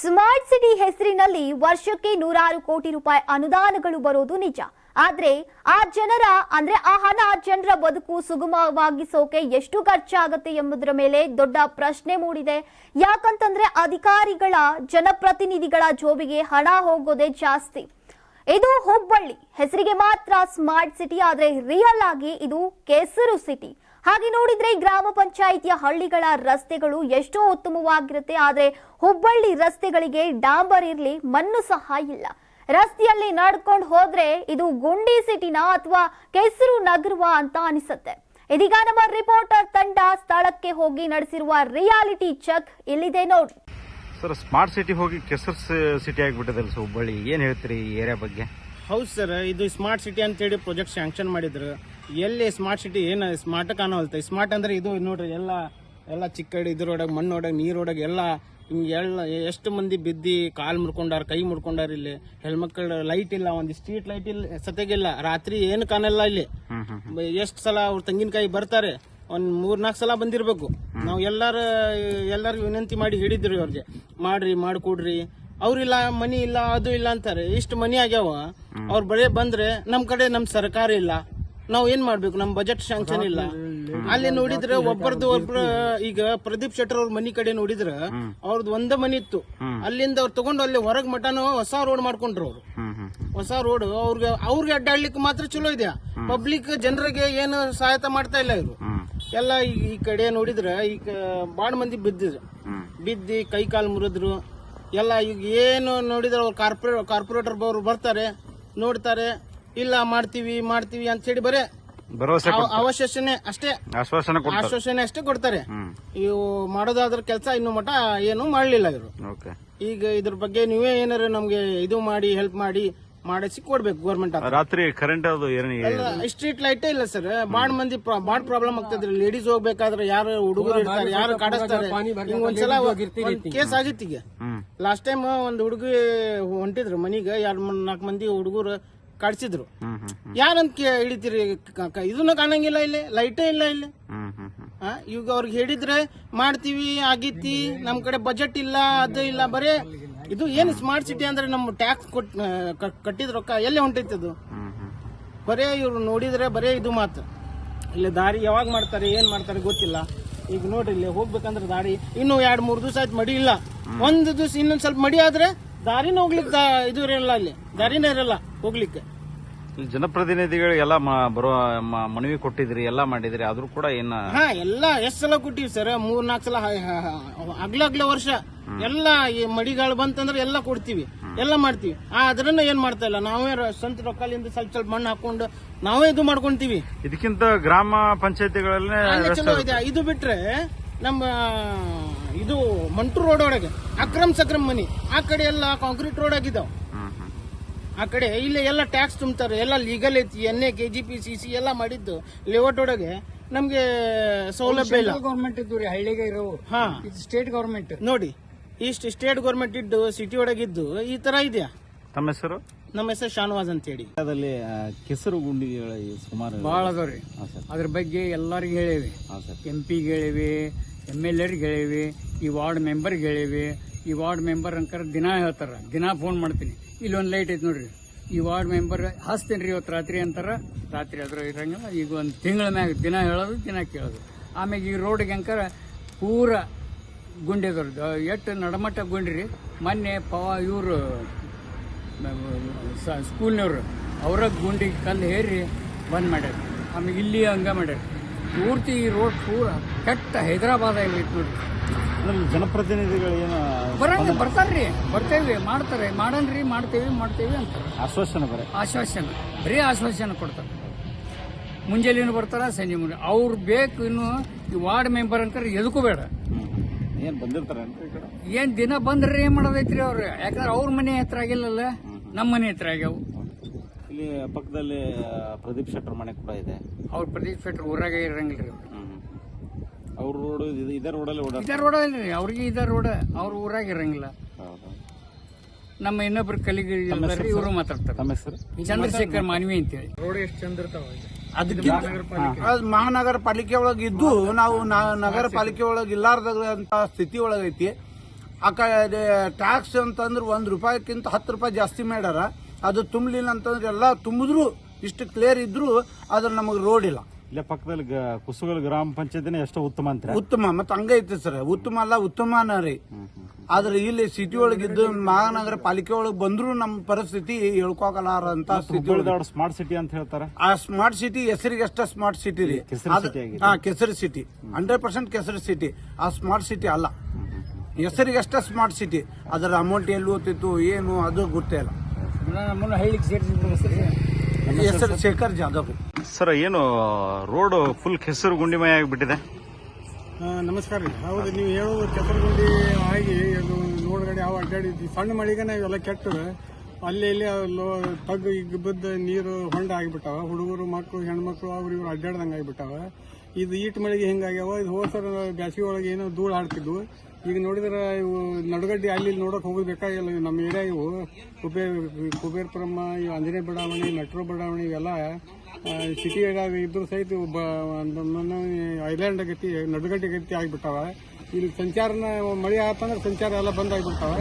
Smart city ಹೆಸರಿನಲ್ಲಿ ವರ್ಷಕ್ಕೆ ನೂರಾರು ಕೋಟಿ ರೂಪಾಯಿ ಅನುದಾನಗಳು ಬರೋದು ನಿಜ. ಆದ್ರೆ ಆ ಜನರ, ಅಂದ್ರೆ ಆ ಹಣ ಜನರ ಬದುಕು ಸುಗಮವಾಗಿಸೋಕೆ ಎಷ್ಟು ಖರ್ಚಾಗುತ್ತೆ ಎಂಬುದರ ಮೇಲೆ ದೊಡ್ಡ ಪ್ರಶ್ನೆ ಮೂಡಿದೆ. ಯಾಕಂತಂದ್ರೆ ಅಧಿಕಾರಿಗಳ, ಜನಪ್ರತಿನಿಧಿಗಳ ಜೋಬಿಗೆ ಹಣ ಹೋಗೋದೇ ಜಾಸ್ತಿ. ಇದು ಹುಬ್ಬಳ್ಳಿ. ಹೆಸರಿಗೆ ಮಾತ್ರ ಸ್ಮಾರ್ಟ್ ಸಿಟಿ, ಆದ್ರೆ ರಿಯಲ್ ಆಗಿ ಇದು ಕೆಸರು ಸಿಟಿ. ಹಾಗೆ ನೋಡಿದ್ರೆ ಗ್ರಾಮ ಪಂಚಾಯಿತಿಯ ಹಳ್ಳಿಗಳ ರಸ್ತೆಗಳು ಎಷ್ಟೋ ಉತ್ತಮವಾಗಿರುತ್ತೆ ಆದ್ರೆ ಹುಬ್ಬಳ್ಳಿ ರಸ್ತೆಗಳಿಗೆ ಡಾಂಬರ್ ಇರಲಿ ಮಣ್ಣು ಸಹ ಇಲ್ಲ. ರಸ್ತೆಯಲ್ಲಿ ನಡ್ಕೊಂಡು ಹೋದ್ರೆ ಇದು ಗುಂಡಿ ಸಿಟಿನ ಅಥವಾ ಕೆಸರು ನಗರವ ಅಂತ ಅನಿಸುತ್ತೆ. ಇದೀಗ ನಮ್ಮ ರಿಪೋರ್ಟರ್ ತಂಡ ಸ್ಥಳಕ್ಕೆ ಹೋಗಿ ನಡೆಸಿರುವ ರಿಯಾಲಿಟಿ ಚೆಕ್ ಇಲ್ಲಿದೆ ನೋಡಿ. ಸರ್ ಸ್ಮಾರ್ಟ್ ಸಿಟಿ ಹೋಗಿ ಕೆಸರ್ ಸಿಟಿ ಆಗಿಬಿಟ್ಟಿದೆ ಸರ್ ಹುಬ್ಬಳ್ಳಿ. ಏನ್ ಹೇಳ್ತೀರಿ ಈ ಏರಿಯಾ ಬಗ್ಗೆ? ಹೌದು ಸರ್ ಇದು ಸ್ಮಾರ್ಟ್ ಸಿಟಿ ಅಂತೇಳಿ ಪ್ರಾಜೆಕ್ಟ್ ಸ್ಯಾಂಕ್ಷನ್ ಮಾಡಿದ್ರು. ಎಲ್ಲಿ ಸ್ಮಾರ್ಟ್ ಸಿಟಿ ಏನು ಸ್ಮಾರ್ಟ್ ಕಾಣವಲ್ತ ಸ್ಮಾರ್ಟ್ ಅಂದ್ರೆ ಇದು ನೋಡ್ರಿ ಎಲ್ಲ ಎಲ್ಲ ಚಿಕ್ಕಡಿ ಇದ್ರೊಳಗೆ ಮಣ್ಣೊಳಗೆ ಒಡಗ ಎಲ್ಲ ಹಿಂಗೆ ಎಲ್ಲ ಎಷ್ಟು ಮಂದಿ ಬಿದ್ದಿ ಕಾಲ್ ಮುರ್ಕೊಂಡಾರ ಕೈ ಮುರ್ಕೊಂಡಾರ ಇಲ್ಲಿ? ಹೆಣ್ಮಕ್ಳು ಲೈಟ್ ಇಲ್ಲ ಒಂದು ಸ್ಟ್ರೀಟ್ ಲೈಟ್ ಇಲ್ಲ ಸತೆಗಿಲ್ಲ ರಾತ್ರಿ ಏನು ಕಾಣಲ್ಲ ಇಲ್ಲಿ? ಎಷ್ಟು ಸಲ ಅವ್ರ ತೆಂಗಿನಕಾಯಿ ಬರ್ತಾರೆ? ಒಂದ್ ಮೂರ್ನಾಲ್ಕು ಸಲ ಬಂದಿರ್ಬೇಕು. ನಾವು ಎಲ್ಲಾರ ಎಲ್ಲರಿಗೂ ವಿನಂತಿ ಮಾಡಿ ಹಿಡಿದ್ರಿ ಅವ್ರಿಗೆ ಮಾಡ್ರಿ ಮಾಡ್ಕೊಡ್ರಿ. ಅವ್ರಿಲ್ಲ ಮನಿ ಇಲ್ಲ ಅದು ಇಲ್ಲ ಅಂತಾರೆ. ಇಷ್ಟು ಮನಿ ಆಗ್ಯಾವ. ಅವ್ರ ಬರೇ ಬಂದ್ರೆ ನಮ್ ಕಡೆ ನಮ್ ಸರ್ಕಾರ ಇಲ್ಲ. ನಾವ್ ಏನ್ ಮಾಡ್ಬೇಕು? ನಮ್ ಬಜೆಟ್ ಶಾಂಕ್ಷನ್ ಇಲ್ಲ. ಅಲ್ಲಿ ನೋಡಿದ್ರೆ ಒಬ್ಬರದು ಒಬ್ಬರ ಈಗ ಪ್ರದೀಪ್ ಶೆಟ್ಟರ್ ಅವ್ರ ಮನಿ ಕಡೆ ನೋಡಿದ್ರ ಅವ್ರದ್ದು ಒಂದೇ ಮನಿ ಇತ್ತು. ಅಲ್ಲಿಂದ ಅವ್ರು ತಗೊಂಡು ಅಲ್ಲಿ ಹೊರಗ್ ಮಠನು ಹೊಸ ರೋಡ್ ಮಾಡ್ಕೊಂಡ್ರು ಅವ್ರು. ಹೊಸ ರೋಡ್ ಅವ್ರಿಗೆ ಅವ್ರಿಗೆ ಅಡ್ಡಾಡ್ಲಿಕ್ಕೆ ಮಾತ್ರ ಚಲೋ ಇದೆ. ಪಬ್ಲಿಕ್ ಜನರಿಗೆ ಏನು ಸಹಾಯತ ಮಾಡ್ತಾ ಇಲ್ಲ ಇವರು. ಎಲ್ಲ ಈ ಕಡೆ ನೋಡಿದ್ರೆ ಈಗ ಬಾಳ ಮಂದಿ ಬಿದ್ದಿದ್ರು. ಬಿದ್ದಿ ಕೈ ಕಾಲು ಮುರಿದ್ರು. ಎಲ್ಲ ಈಗ ಏನು ನೋಡಿದ್ರೆ ಅವ್ರು ಕಾರ್ಪೊರೇ ಕಾರ್ಪೊರೇಟರ್ ಅವರು ಬರ್ತಾರೆ, ನೋಡ್ತಾರೆ. ಇಲ್ಲ ಮಾಡ್ತೀವಿ ಮಾಡ್ತೀವಿ ಅಂತ ಹೇಳಿ ಬರೇ ಭರವಸೆ ಅಷ್ಟೇ. ಆಶ್ವಾಸನೆ ಕೊಡ್ತಾರೆ. ಆಶ್ವಾಸನೆ ಅಷ್ಟೇ ಕೊಡ್ತಾರೆ. ಇವು ಮಾಡೋದಾದ್ರ ಕೆಲಸ ಇನ್ನು ಮಟ ಏನು ಮಾಡ್ಲಿಲ್ಲ ಇವರು. ಓಕೆ. ಈಗ ಇದ್ರ ಬಗ್ಗೆ ನೀವೇ ಏನಾರ ನಮ್ಗೆ ಇದು ಮಾಡಿ ಹೆಲ್ಪ್ ಮಾಡಿ ಮಾಡಿಸಿ ಕೊಡ್ಬೇಕು ಗೌರ್ಮೆಂಟ್ ರಾತ್ರಿ ಕರೆಂಟ್ ಅದು ಏನು ಸ್ಟ್ರೀಟ್ ಲೈಟೇ ಇಲ್ಲ ಸರ್ ಬಾಳ್ ಮಂದಿ ಪ್ರಾ- ಬಾಳ್ ಪ್ರಾಬ್ಲಮ್ ಆಗ್ತದ್ರಿ ಲೇಡೀಸ್ ಹೋಗ್ಬೇಕಾದ್ರೆ ಯಾರು ಹುಡುಗರು ಇರ್ತಾರೆ ಯಾರು ಕಾಡಿಸ್ತಾರೆ? ಹಿಂಗ್ ಒಂದ್ಸಲ ಒಂದ್ ಕೇಸ್ ಆಗಿತ್ತೀಗ ಈಗ. ಹ್ಮ್. ಲಾಸ್ಟ್ ಟೈಮ್ ಒಂದ್ ಹುಡುಗಿ ಹೊಂಟಿದ್ರು ಮನಿಗೆ ಎರಡ್ ಮೂರ್ ನಾಲ್ಕು ಮಂದಿ ಹುಡುಗರು ಕಾಡ್ಸಿದ್ರು. ಯಾರಂತ ಹಿಡಿತೀರಿ? ಇದನ್ನ ಕಾಣಂಗಿಲ್ಲ ಇಲ್ಲಿ ಲೈಟೇ ಇಲ್ಲ ಇಲ್ಲಿ. ಈಗ ಅವ್ರಿಗೆ ಹೇಳಿದ್ರೆ ಮಾಡ್ತೀವಿ ಆಗಿತ್ತಿ ನಮ್ ಕಡೆ ಬಜೆಟ್ ಇಲ್ಲ ಅದು ಇಲ್ಲ ಬರೇ ಇದು ಏನು ಸ್ಮಾರ್ಟ್ ಸಿಟಿ ಅಂದ್ರೆ ನಮ್ಮ ಟ್ಯಾಕ್ಸ್ ಕೊಟ್ ಕಟ್ಟಿದ ರೊಕ್ಕ ಎಲ್ಲಿ ಹೊಂಟೈತಿ ಅದು? ಬರೇ ಇವ್ರು ನೋಡಿದ್ರೆ ಬರೇ ಇದು ಮಾತು. ಇಲ್ಲಿ ದಾರಿ ಯಾವಾಗ ಮಾಡ್ತಾರೆ ಏನ್ ಮಾಡ್ತಾರೆ ಗೊತ್ತಿಲ್ಲ. ಈಗ ನೋಡ್ರಿ ಇಲ್ಲಿ ಹೋಗ್ಬೇಕಂದ್ರೆ ದಾರಿ ಇನ್ನು ಎರಡ್ ಮೂರ್ ದಿವಸ ಆಯ್ತು ಮಡಿ ಇಲ್ಲ. ಒಂದ್ ದಿವಸ ಇನ್ನೊಂದ್ ಸ್ವಲ್ಪ ಮಡಿ ಆದ್ರೆ ದಾರಿನ ಹೋಗ್ಲಿಕ್ಕೆ ಇದು ಇರಲ್ಲ ಇಲ್ಲಿ. ದಾರಿನೇ ಇರಲ್ಲ ಹೋಗ್ಲಿಕ್ಕೆ. ಜನಪ್ರತಿನಿಧಿಗಳು ಎಲ್ಲ ಬರೋ ಮನವಿ ಕೊಟ್ಟಿದ್ರಿ ಎಲ್ಲ ಮಾಡಿದ್ರಿ ಆದ್ರೂ ಕೂಡ ಏನ ಹಾ ಎಲ್ಲ ಎಷ್ಟ್ ಸಲ ಕೊಟ್ಟಿವಿ ಸರ್? ಮೂರ್ ನಾಲ್ಕು ಸಲ ಹ- ಹ- ಹ- ಅಗ್ಲ ಅಗ್ಲ ವರ್ಷ. ಎಲ್ಲ ಈ ಮಡಿಗಳು ಬಂತಂದ್ರೆ ಎಲ್ಲ ಕೊಡ್ತೀವಿ. ಎಲ್ಲ ಮಾಡ್ತೀವಿ. ಆದ್ರನ್ನ ಅದ್ರನ್ನ ಏನ್ ಮಾಡ್ತಾ ಇಲ್ಲ. ನಾವೇ ಸ್ವಂತ ರೊಕ್ಕಲಿಂದ ಸ್ವಲ್ಪ ಸ್ವಲ್ಪ ಮಣ್ಣು ಹಾಕೊಂಡು ನಾವೇ ಇದು ಮಾಡ್ಕೊಂತೀವಿ. ಇದಕ್ಕಿಂತ ಗ್ರಾಮ ಪಂಚಾಯತಿಗಳಲ್ಲೇ ಚಲೋ ಇದೆ. ಇದು ಬಿಟ್ರೆ ನಮ್ಮ ಇದು ಮಂಟು ರೋಡ್ ಒಳಗೆ ಅಕ್ರಮ್ ಸಕ್ರಮ್ ಮನಿ. ಆ ಕಡೆ ಎಲ್ಲ ಕಾಂಕ್ರೀಟ್ ರೋಡ್ ಹ್ಮ್ ಆ ಕಡೆ ಇಲ್ಲಿ ಎಲ್ಲ ಟ್ಯಾಕ್ಸ್ ತುಂಬ್ತಾರೆ ಎಲ್ಲ ಲೀಗಲ್ ಐತಿ N A K G P C C ಎಲ್ಲ ಮಾಡಿದ್ದು ಲೇಔಟ್ ಒಳಗೆ. ನಮ್ಗೆ ಸೌಲಭ್ಯ ಇಲ್ಲ. ಗೌರ್ಮೆಂಟ್ ಇದ್ದು ರೀ ಹಳ್ಳಿಗೆ ಇರೋ ಹಾ. ಇದು ಸ್ಟೇಟ್ ಗೌರ್ಮೆಂಟ್ ನೋಡಿ ಇಷ್ಟು ಸ್ಟೇಟ್ ಗೌರ್ಮೆಂಟ್ ಇದ್ದು ಸಿಟಿ ಒಳಗಿದ್ದು ಈ ತರ ಇದೆಯಾ? ತಮ್ಮ ಹೆಸರು? ನಮ್ಮ ಹೆಸರು ಶಾನವಾಜ್ ಅಂತ ಹೇಳಿ ಅದರಲ್ಲಿ ಕೆಸರು ಗುಂಡಿಗಳ ಸುಮಾರು ಭಾಳ ಅದಾವ್ರಿ ಅದ್ರ ಬಗ್ಗೆ ಎಲ್ಲರಿಗೂ ಹೇಳಿವಿ. ಎಂ ಪಿಗೆ ಹೇಳಿವಿ ಎಂ ಎಲ್ ಎರ್ಗೆ ಹೇಳಿವಿ ಈ ವಾರ್ಡ್ ಮೆಂಬರ್ಗೆ ಹೇಳಿವಿ. ಈ ವಾರ್ಡ್ ಮೆಂಬರ್ ಅಂಕರ್ ದಿನ ಹೇಳ್ತಾರ ದಿನ ಫೋನ್ ಮಾಡ್ತೀನಿ. ಇಲ್ಲಿ ಒಂದು ಲೈಟ್ ಐತಿ ನೋಡ್ರಿ. ಈ ವಾರ್ಡ್ ಮೆಂಬರ್ ಹಾಸ್ತೇನೆ ರೀ ಇವತ್ತು ರಾತ್ರಿ ಅಂತಾರ? ರಾತ್ರಿ ಆದ್ರೂ ಇರಂಗಿಲ್ಲ, ಈಗ ಒಂದು ತಿಂಗಳ ಮ್ಯಾಗ ದಿನ ಹೇಳೋದು, ದಿನ ಕೇಳೋದು. ಆಮ್ಯಾಗ ಈ ರೋಡ್ಗೆ ಅಂಕರ ಪೂರ ಗುಂಡಿ ಅದಾವ್ರಿ. ಎಷ್ಟು ನಡಮಟ್ಟ ಗುಂಡಿ ರೀ ಮೊನ್ನೆ ಪವ ಇವರು ಸ್ಕೂಲ್ನವ್ರು, ಅವರ ಗುಂಡಿ ಕಲ್ಲು ಹೇರಿ ಬಂದ್ ಮಾಡ್ಯಾರ. ಆಮೇಲೆ ಇಲ್ಲಿ ಹಂಗ ಮಾಡ್ಯಾರ. ಪೂರ್ತಿ ಈ ರೋಡ್ ಪೂರ ಕೆಟ್ಟ ಹೈದರಾಬಾದ್ ಆಗೈತಿ ನೋಡ್ರಿ. ಜನಪ್ರತಿನಿಧಿಗಳು ಏನು ಬರಂಗ ಬರ್ತಾರ್ರಿ. ಬರ್ತೇವಿ ಮಾಡ್ತಾರೆ. ಮಾಡನ್ರಿ ಮಾಡ್ತೇವಿ ಮಾಡ್ತೇವಿ ಅಂತ. ಆಶ್ವಾಸನೆ ಬರ. ಆಶ್ವಾಸನ. ಬರೀ ಆಶ್ವಾಸನ ಕೊಡ್ತಾರೆ. ಮುಂಜಾನೆನೂ ಬರ್ತಾರ ಸಂಜೆ ಮುಂದೆ ಅವ್ರು ಬೇಕು ಇನ್ನು ಈ ವಾರ್ಡ್ ಮೆಂಬರ್ ಅಂತಾರೆ ಎದಕ್ಕೂ ಬೇಡ. ಏನು ಬಂದಿರ್ತಾರೆ ಏನು ದಿನ ಬಂದ್ರೆ ಏನ್ ಮಾಡೋದೈತ್ರಿ ಅವ್ರು? ಯಾಕಂದ್ರೆ ಅವ್ರ ಮನೆ ಹತ್ರ ಆಗಿಲ್ಲಲ್ಲ? ನಮ್ಮ ಮನೆ ಹತ್ರ ಆಗ್ಯಾವು. ಇಲ್ಲಿ ಪಕ್ಕದಲ್ಲಿ ಪ್ರದೀಪ್ ಶೆಟ್ಟರ್ ಮನೆ ಕೂಡ ಇದೆ. ಅವ್ರ ಪ್ರದೀಪ್ ಶೆಟ್ಟರ್ ಊರಾಗ ಇರಂಗಿಲ್ರಿ ಅವ್ರು. ಅವ್ರ ರೋಡ್ ಇದೇ ರೋಡಲ್ಲಿ ಓಡಾಡ್ತಾರೆ. ಇದೇ ರೋಡ ಇಲ್ರಿ ಅವ್ರಿಗೆ ಇದೇ ರೋಡ ಅವ್ರ ಊರಾಗ ಇರಂಗಿಲ್ಲ ನಮ್ಮ ಇನ್ನೊಬ್ರು ಕಲಿಗೆ ಇವರು ಮಾತಾಡ್ತಾರೆ. ತಮ್ಮ ಹೆಸರು? ಚಂದ್ರಶೇಖರ್ ಮಾನ್ವಿ ಅಂತೇಳಿ. ರೋಡ್ ಎಷ್ಟು ಚಂದ ಇರ್ತಾವ ಅದ್ ಮಹಾನಗರ ಪಾಲಿಕೆ ಒಳಗೆ ಇದ್ದು ನಾವು ನಾ- ನಗರ ಪಾಲಿಕೆ ಒಳಗೆ ಇಲ್ಲಾರ್ದಂತ ಸ್ಥಿತಿ ಒಳಗೈತಿ ಆ ಟ್ಯಾಕ್ಸ್ ಅಂತಂದ್ರೆ ಒಂದು ರೂಪಾಯಿಕ್ಕಿಂತ ಹತ್ತು ರೂಪಾಯಿ ಜಾಸ್ತಿ ಮಾಡ್ಯಾರ. ಅದು ತುಂಬಲಿಲ್ಲ ಅಂತಂದ್ರೆ ಎಲ್ಲ ತುಂಬಿದ್ರು ಇಷ್ಟು ಕ್ಲಿಯರ್ ಇದ್ರು ಅದ್ರ ನಮಗೆ ರೋಡ್ ಇಲ್ಲ. ಇಲ್ಲೇ ಪಕ್ಕದಲ್ಲಿ ಗ- ಕುಸುಗಲ್ ಗ್ರಾಮ ಪಂಚಾಯತಿನೇ ಎಷ್ಟೋ ಉತ್ತಮ ಅಂತ ಉತ್ತಮ ಮತ್ತೆ ಹಂಗೈತಿ ಸರ್. ಉತ್ತಮ ಅಲ್ಲ ಉತ್ತಮನ ರೀ. ಆದ್ರೆ ಇಲ್ಲಿ ಸಿಟಿ ಒಳಗಿದ್ದು ಮಹಾನಗರ ಪಾಲಿಕೆ ಒಳಗೆ ಬಂದ್ರು ನಮ್ಮ ಪರಿಸ್ಥಿತಿ ಹೇಳ್ಕೊಕಲಾರಂತ ಸ್ಥಿತಿ ಒಳಗೆ. ಹುಬ್ಬಳ್ಳಿ ಸ್ಮಾರ್ಟ್ ಸಿಟಿ ಅಂತ ಹೇಳ್ತಾರೆ? ಆ ಸ್ಮಾರ್ಟ್ ಸಿಟಿ ಹೆಸರಿಗೆ ಅಷ್ಟ ಸ್ಮಾರ್ಟ್ ಸಿಟಿ ರೀ. ಕೆಸರು ಕೆಸರಿ ಸಿಟಿ ಆಗಿದೆ. ಹಾ ಕೆಸರು ಸಿಟಿ ಹಂಡ್ರೆಡ್ ಪರ್ಸೆಂಟ್ ಕೆಸರಿ ಸಿಟಿ ಆ ಸ್ಮಾರ್ಟ್ ಸಿಟಿ ಅಲ್ಲ. ಹೆಸರಿಗೆ ಅಷ್ಟ ಸ್ಮಾರ್ಟ್ ಸಿಟಿ ಅದರ ಅಮೌಂಟ್ ಎಲ್ಲಿ ಓದ್ತಿತ್ತು ಏನು ಅದು ಗೊತ್ತೇ ಇಲ್ಲ. ನಮ್ಮನ್ನು ಹಳ್ಳಿಗೆ ಸೇರಿಸಿದ್ರು ಹೆಸರು ಶೇಖರ್ ಜಾಧವ್. ರೀ ಸರ್, ಏನು, ರೋಡ್ ಫುಲ್ ಕೆಸರು ಗುಂಡಿಮಯ ಆಗಿಬಿಟ್ಟಿದೆ? ನಮಸ್ಕಾರ ರೀ. ಹೌದು, ನೀವು ಹೇಳೋದು ಕೆಸರುಗುಂಡಿ ಆಗಿ ನೋಡ್ಗಡೆ ಯಾವ ಅಡ್ಡಾಡಿದ್ವಿ ಸಣ್ಣ ಮಳೆಗೆ ಇವೆಲ್ಲ ಕೆಟ್ಟವೆ ಅಲ್ಲಿ ಇಲ್ಲಿ ತಗ್ಗು ಈಗ ಬಿದ್ದ ನೀರು ಹೊಂಡ ಆಗಿಬಿಟ್ಟಾವ. ಹುಡುಗರು ಮಕ್ಕಳು ಹೆಣ್ಮಕ್ಳು, ಅವ್ರು ಇವ್ರು ಅಡ್ಡಾಡ್ದಂಗೆ ಆಗಿಬಿಟ್ಟಾವ. ಇದು ಈಟ್ ಮಳೆಗೆ ಹಿಂಗಾಗ್ಯಾವ. ಇದು ಹೋಸರ ಬ್ಯಾಸಿಗೆ ಒಳಗೆ ಏನೋ ಧೂಳು ಆಡ್ತಿದ್ವು ಈಗ ನೋಡಿದ್ರೆ ಇವು ನಡುಗಡ್ಡಿ ಅಲ್ಲಿ ನೋಡೋಕೆ ಹೋಗೋದು ಬೇಕಾಗಿಲ್ಲ ನಮ್ಮ ಏರಿಯಾ ಇವು. ಕುಬೇರ್ ಕುಬೇರ್ಪುರಮ್ಮ, ಇವು ಆಂಜನೇಯ ಬಡಾವಣೆ, ಮೆಟ್ರೋ ಬಡಾವಣೆ ಇವೆಲ್ಲ ಸಿಟಿ ಏರಿಯಾಗ ಇದ್ರು ಸಹಿತ ಒಬ್ಬ ಐಲ್ಯಾಂಡ್ ಗತಿ ನಡುಗಡ್ಡೆ ಗತಿ ಆಗಿಬಿಟ್ಟಾವ. ಇಲ್ಲಿ ಸಂಚಾರನ ಮಳೆ ಆತಂದ್ರೆ ಸಂಚಾರ ಎಲ್ಲ ಬಂದ್ ಆಗಿಬಿಡ್ತಾವ.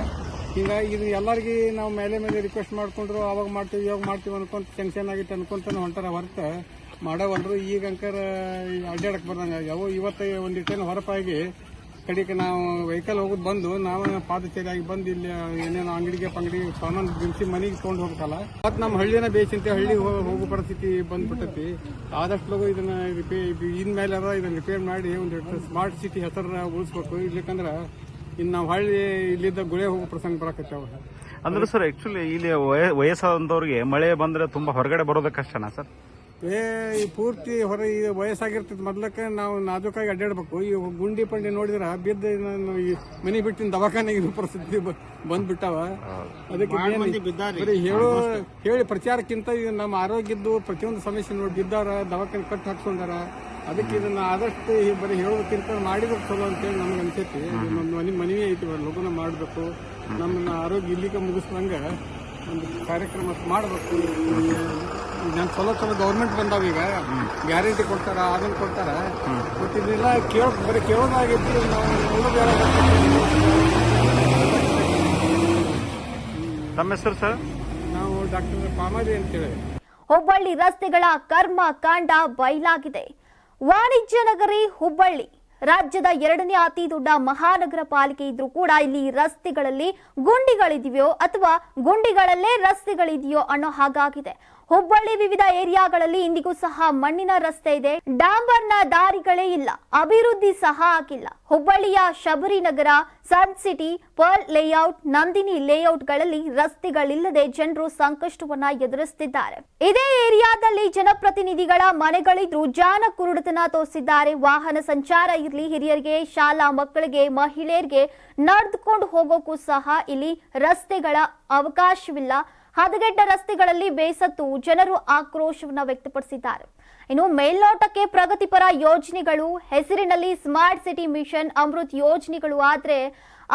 ಹಿಂಗಾಗಿ ಇದು ಎಲ್ಲರಿಗೆ ನಾವು ಮೇಲೆ ಮೇಲೆ ರಿಕ್ವೆಸ್ಟ್ ಮಾಡ್ಕೊಂಡ್ರು, ಅವಾಗ ಮಾಡ್ತೀವಿ, ಇವಾಗ ಮಾಡ್ತೀವಿ ಅನ್ಕೊಂತ ಟೆನ್ಷನ್ ಆಗಿತ್ತು ಅನ್ಕೊಂತ ಹೊಂಟಾರ ಹೊರತ. ಮಾಡವಲ್ರು, ಈಗ ಅಂಕರ ಅಡ್ಡಾಡಕ್ಕೆ ಬರ್ದಂಗೆ ಆಗ್ಯಾವು. ಇವತ್ತು ಒಂದಿಟ್ಟೇನು ಹೊರಪಾಗಿ ಕಡೆಗೆ ನಾವು ವೆಹಿಕಲ್ ಹೋಗೋದು ಬಂದು, ನಾವು ಪಾದಚಾರಿಯಾಗಿ ಬಂದು ಇಲ್ಲಿ ಏನೇನು ಅಂಗಡಿಗೆ ಪಂಗಡಿ ಸಾಮಾನು ದಿನಸಿ ಮನೆಗೆ ತೊಗೊಂಡು ಹೋಗ್ಬೇಕಲ್ಲ? ಮತ್ತು ನಮ್ಮ ಹಳ್ಳಿನ ಬೇಸಂತೆ ಹಳ್ಳಿ ಹೋಗೋ ಪರಿಸ್ಥಿತಿ ಬಂದ್ಬಿಟ್ಟತಿ. ಆದಷ್ಟು ಲಗು ಇದನ್ನ ರಿಪೇ ಇನ್ಮೇಲೆ ಇದನ್ನ ರಿಪೇರ್ ಮಾಡಿ ಒಂದು ಸ್ಮಾರ್ಟ್ ಸಿಟಿ ಹೆಸರನ್ನ ಉಳಿಸ್ಬೇಕು. ಇರ್ಲಿಕ್ಕಂದ್ರೆ ಇನ್ನು ನಾವು ಹಳ್ಳಿ ಇಲ್ಲಿದ್ದ ಗುಳೆ ಹೋಗೋ ಪ್ರಸಂಗ ಬರಕತ್ತಾವ ಅಂದ್ರೆ ಸರ್ ಆಕ್ಚುಲಿ ಇಲ್ಲಿ ವಯ- ವಯಸ್ಸಾದಂತವ್ರಿಗೆ ಮಳೆ ಬಂದ್ರೆ ತುಂಬಾ ಹೊರಗಡೆ ಬರೋದಕ್ಕೆ ಕಷ್ಟನಾ ಸರ್? ಏ ಈ ಪೂರ್ತಿ ಹೊರ ಈ ವಯಸ್ಸಾಗಿರ್ತೈತಿ ಮೊದ್ಲಕ್ಕೆ ನಾವು ನಾಜೂಕಾಗಿ ಅಡ್ಡಾಡ್ಬೇಕು. ಈ ಗುಂಡಿ ಪಂಡಿ ನೋಡಿದ್ರೆ ಬಿದ್ದ ನಾನು ಈ ಮನೆ ಬಿಟ್ಟಿನ ದವಾಖಾನೆ ಇರೋ ಪರಿಸ್ಥಿತಿ ಬಂದ್ಬಿಟ್ಟಾವ. ಅದಕ್ಕೆ ಹೇಳೋ ಹೇಳಿ ಪ್ರಚಾರಕ್ಕಿಂತ ಇದು ನಮ್ಮ ಆರೋಗ್ಯದ್ದು ಪ್ರತಿಯೊಂದು ಸಮಸ್ಯೆ ನೋಡಿ ಬಿದ್ದಾರ ದವಾಖಾನೆ ಕಟ್ಟು ಹಾಕ್ಸ್ಕೊಂಡಾರ. ಅದಕ್ಕೆ ಇದನ್ನ ಆದಷ್ಟು ಈ ಬರೀ ಹೇಳೋದಕ್ಕಿಂತ ಮಾಡಿದ್ರೆ ಚಲೋ ಅಂತೇಳಿ ನಮ್ಗೆ ಅನ್ಸೈತಿ. ನಮ್ಮ ಮನೆ ಮನವಿ ಐತಿ ಲಗುನ ಮಾಡಬೇಕು. ನಮ್ಮನ್ನ ಆರೋಗ್ಯ ಇಲ್ಲಿಗೆ ಮುಗಿಸ್ದಂಗ ಒಂದು ಕಾರ್ಯಕ್ರಮ ಮಾಡಬೇಕು. ನಾನು ಚಲೋ ಚಲೋ ಗೌರ್ಮೆಂಟ್ ಬಂದಾವ ಈಗ. ಗ್ಯಾರಂಟಿ ಕೊಡ್ತಾರ ಅದನ್ನು ಕೊಡ್ತಾರ? ಬಟ್ ಇದೆಲ್ಲ ಕೇಳ ಬರೀ ಕೇಳೋದಾಗೈತಿ ನಾವು ತಮ್ಮ ಹೆಸರು ಸರ್? ನಾವು ಡಾಕ್ಟರ್ ಪಾಮಾಜಿ ಅಂತೇಳಿ. ಹುಬ್ಬಳ್ಳಿ ರಸ್ತೆಗಳ ಕರ್ಮ ಕಾಂಡ ಬಯಲಾಗಿದೆ. ವಾಣಿಜ್ಯ ನಗರಿ ಹುಬ್ಬಳ್ಳಿ. ರಾಜ್ಯದ ಎರಡನೇ ಅತಿ ದೊಡ್ಡ ಮಹಾನಗರ ಪಾಲಿಕೆ ಇದ್ರೂ ಕೂಡ ಇಲ್ಲಿ ರಸ್ತೆಗಳಲ್ಲಿ ಗುಂಡಿಗಳಿದೆಯೋ ಅಥವಾ ಗುಂಡಿಗಳಲ್ಲೇ ರಸ್ತೆಗಳಿದೆಯೋ ಅನ್ನೋ ಹಾಗಾಗಿದೆ. ಹುಬ್ಬಳ್ಳಿ ವಿವಿಧ ಏರಿಯಾಗಳಲ್ಲಿ ಇಂದಿಗೂ ಸಹ ಮಣ್ಣಿನ ರಸ್ತೆ ಇದೆ. ಡಾಂಬರ್ನ ದಾರಿಗಳೇ ಇಲ್ಲ. ಅಭಿವೃದ್ಧಿ ಸಹ ಆಗಿಲ್ಲ. ಹುಬ್ಬಳ್ಳಿಯ Shabarinagar sun city, pearl layout, Nandini ಲೇಔಟ್ಗಳಲ್ಲಿ ರಸ್ತೆಗಳಿಲ್ಲದೆ ಜನರು ಸಂಕಷ್ಟವನ್ನ ಎದುರಿಸುತ್ತಿದ್ದಾರೆ ಇದೇ ಏರಿಯಾದಲ್ಲಿ ಜನಪ್ರತಿನಿಧಿಗಳ ಮನೆಗಳಿದ್ರು ಜಾನ ಕುರುಡತನ ತೋರಿಸಿದ್ದಾರೆ. ವಾಹನ ಸಂಚಾರ ಇರಲಿ, ಹಿರಿಯರಿಗೆ, ಶಾಲಾ ಮಕ್ಕಳಿಗೆ, ಮಹಿಳೆಯರಿಗೆ ನಡೆದುಕೊಂಡು ಹೋಗೋಕ್ಕೂ ಸಹ ಇಲ್ಲಿ ರಸ್ತೆಗಳ ಅವಕಾಶವಿಲ್ಲ. ಹದಗೆಟ್ಟ ರಸ್ತೆಗಳಲ್ಲಿ ಬೇಸತ್ತು ಜನರು ಆಕ್ರೋಶವನ್ನ ವ್ಯಕ್ತಪಡಿಸಿದ್ದಾರೆ. ಇನ್ನು ಮೇಲ್ನೋಟಕ್ಕೆ ಪ್ರಗತಿಪರ ಯೋಜನೆಗಳು, ಹೆಸರಿನಲ್ಲಿ ಸ್ಮಾರ್ಟ್ ಸಿಟಿ ಮಿಷನ್ ಅಮೃತ್ ಯೋಜನೆಗಳು ಆದರೆ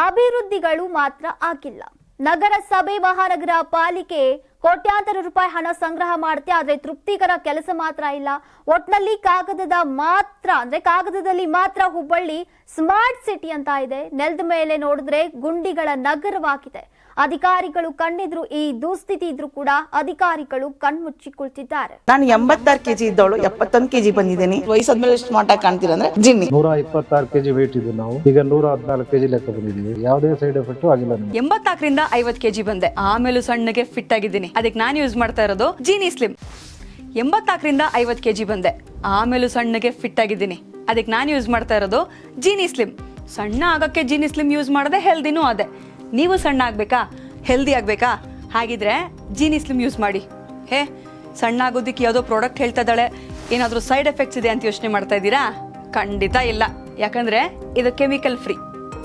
ಅಭಿವೃದ್ಧಿಗಳು ಮಾತ್ರ ಆಗಿಲ್ಲ. ನಗರಸಭೆ ಮಹಾನಗರ ಪಾಲಿಕೆ ಕೋಟ್ಯಾಂತರ ರೂಪಾಯಿ ಹಣ ಸಂಗ್ರಹ ಮಾಡುತ್ತೆ ಆದರೆ ತೃಪ್ತಿಕರ ಕೆಲಸ ಮಾತ್ರ ಇಲ್ಲ. ಒಟ್ನಲ್ಲಿ ಕಾಗದದ ಮಾತ್ರ ಅಂದ್ರೆ ಕಾಗದದಲ್ಲಿ ಮಾತ್ರ ಹುಬ್ಬಳ್ಳಿ ಸ್ಮಾರ್ಟ್ ಸಿಟಿ ಅಂತ ಇದೆ. ನೆಲದ ಮೇಲೆ ನೋಡಿದ್ರೆ ಗುಂಡಿಗಳ ನಗರವಾಗಿದೆ. ಅಧಿಕಾರಿಗಳು ಕಣ್ಣಿದ್ರು ಈ ದುಸ್ಥಿತಿ ಇದ್ರೂ ಕೂಡ ಅಧಿಕಾರಿಗಳು ಕಣ್ಮುಚ್ಚಿ ಕುಳಿತಿದ್ದಾರೆ. ನಾನು ಎಂಬತ್ತಾರು ಕೆಜಿ ಇದ್ದವಳು ಎಪ್ಪತ್ತೊಂದು ಕೆಜಿ ಬಂದಿದ್ದೀನಿ. ವಯಸ್ಸಾದ್ಮೇಲೆ ಸ್ಮಾರ್ಟ್ ಆಗಿ ಕಾಣ್ತೀರ ಅಂದ್ರೆ ಜಿನ್ನಿ. ನೂರ ಇಪ್ಪತ್ತಾರು ಕೆಜಿ ವೇಟ್ ಇದ್ದು ನಾವು. ಈಗ ನೂರ ಹದಿನಾಲ್ಕು ಕೆಜಿ ಲೆಕ್ಕ ಬಂದಿದ್ದೀವಿ. ಯಾವುದೇ ಸೈಡ್ ಎಫೆಕ್ಟ್ ಆಗಿಲ್ಲ ಎಂಬತ್ತಾಕರಿಂದ ಎಂಬತ್ನಾಲ್ಕರಿಂದ ಐವತ್ ಕೆಜಿ ಬಂದೆ. ಆಮೇಲೆ ಸಣ್ಣಗೆ ಫಿಟ್ ಆಗಿದ್ದೀನಿ. ಅದಕ್ಕೆ ನಾನು ಯೂಸ್ ಮಾಡ್ತಾ ಇರೋದು ಜೀನಿ ಸ್ಲಿಮ್ ಎಂಬತ್ನಾಲ್ಕರಿಂದ ಕೆ ಕೆಜಿ ಬಂದೆ. ಆಮೇಲೂ ಸಣ್ಣಗೆ ಫಿಟ್ ಆಗಿದ್ದೀನಿ. ಅದಕ್ಕೆ ನಾನು ಯೂಸ್ ಮಾಡ್ತಾ ಇರೋದು ಜೀನಿ ಸ್ಲಿಮ್ ಸಣ್ಣ ಆಗೋಕ್ಕೆ ಜೀನಿ ಸ್ಲಿಮ್ ಯೂಸ್ ಮಾಡೋದೇ ಹೆಲ್ದಿನೂ ಅದೇ. ನೀವು ಸಣ್ಣ ಆಗಬೇಕಾ? ಹೆಲ್ದಿ ಆಗಬೇಕಾ? ಹಾಗಿದ್ರೆ ಜೀನಿ ಸ್ಲಿಮ್ ಯೂಸ್ ಮಾಡಿ. ಹೇ, ಸಣ್ಣ ಆಗೋದಕ್ಕೆ ಯಾವುದೋ ಪ್ರಾಡಕ್ಟ್ ಹೇಳ್ತಾ ಇದ್ದಾಳೆ. ಏನಾದರೂ ಸೈಡ್ ಎಫೆಕ್ಟ್ಸ್ ಇದೆ ಅಂತ ಯೋಚನೆ ಮಾಡ್ತಾ ಇದ್ದೀರಾ? ಖಂಡಿತ ಇಲ್ಲ. ಯಾಕಂದ್ರೆ ಇದು ಕೆಮಿಕಲ್ ಫ್ರೀ